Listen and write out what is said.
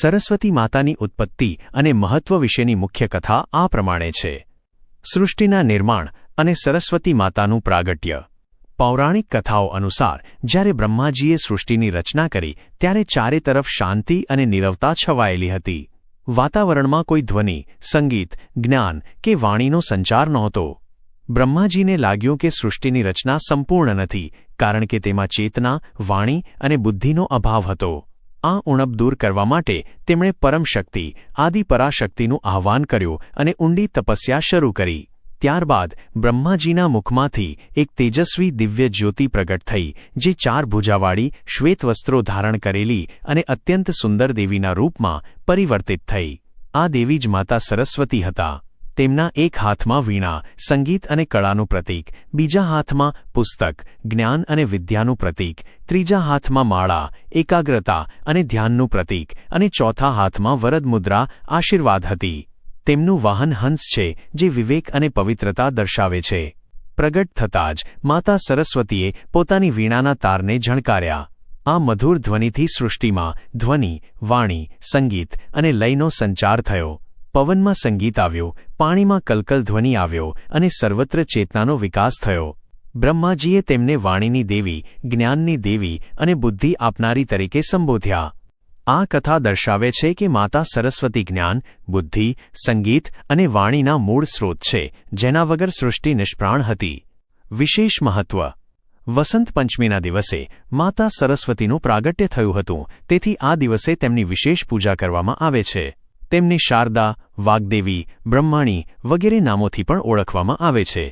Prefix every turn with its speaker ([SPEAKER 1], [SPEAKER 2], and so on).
[SPEAKER 1] સરસ્વતી માતાની ઉત્પત્તિ અને મહત્વ વિશેની મુખ્ય કથા આ પ્રમાણે છે. સૃષ્ટિના નિર્માણ અને સરસ્વતી માતાનું પ્રાગટ્ય. પૌરાણિક કથાઓ અનુસાર, જ્યારે બ્રહ્માજીએ સૃષ્ટિની રચના કરી, ત્યારે ચારે તરફ શાંતિ અને નિરવતા છવાયેલી હતી. વાતાવરણમાં કોઈ ધ્વનિ, સંગીત, જ્ઞાન કે વાણીનો સંચાર નહોતો. બ્રહ્માજીને લાગ્યું કે સૃષ્ટિની રચના સંપૂર્ણ નથી, કારણ કે તેમાં ચેતના, વાણી અને બુદ્ધિનો અભાવ હતો. આ ઉણપ દૂર કરવા માટે તેમણે પરમશક્તિ, આદિપરાશક્તિનું આહ્વાન કર્યું અને ઊંડી તપસ્યા શરૂ કરી. ત્યારબાદ બ્રહ્માજીના મુખમાંથી એક તેજસ્વી દિવ્ય જ્યોતિ પ્રગટ થઈ, જે ચાર ભુજાવાળી શ્વેત વસ્ત્રો ધારણ કરેલી અને અત્યંત સુંદર દેવીના રૂપમાં પરિવર્તિત થઈ. આ દેવી જ માતા સરસ્વતી હતા. તેમના એક હાથમાં વીણા, સંગીત અને કળાનું પ્રતીક, બીજા હાથમાં પુસ્તક, જ્ઞાન અને વિદ્યાનું પ્રતીક, ત્રીજા હાથમાં માળા, એકાગ્રતા અને ધ્યાનનું પ્રતીક અને ચોથા હાથમાં વરદ મુદ્રા, આશીર્વાદ હતી. તેમનું વાહન હંસ છે, જે વિવેક અને પવિત્રતા દર્શાવે છે. પ્રગટ થતાં જ માતા સરસ્વતીએ પોતાની વીણાના તારને ઝણકાર્યા. આ મધુર ધ્વનિથી સૃષ્ટિમાં ધ્વનિ, વાણી, સંગીત અને લયનો સંચાર થયો. પવનમાં સંગીત આવ્યો, પાણીમાં કલકલ ધ્વનિ આવ્યો અને સર્વત્ર ચેતનાનો વિકાસ થયો. બ્રહ્માજીએ તેમને વાણીની દેવી, જ્ઞાનની દેવી અને બુદ્ધિ આપનારી તરીકે સંબોધ્યા. આ કથા દર્શાવે છે કે માતા સરસ્વતી જ્ઞાન, બુદ્ધિ, સંગીત અને વાણીના મૂળ સ્રોત છે, જેના વગર સૃષ્ટિ નિષ્પ્રાણ હતી. વિશેષ મહત્વ. વસંત પંચમીના દિવસે માતા સરસ્વતીનું પ્રાગટ્ય થયું હતું, તેથી આ દિવસે તેમની વિશેષ પૂજા કરવામાં આવે છે. તેમને શારદા વાગ્દેવી બ્રહ્માણી વગેરે નામોથી પણ ઓળખવામાં આવે છે.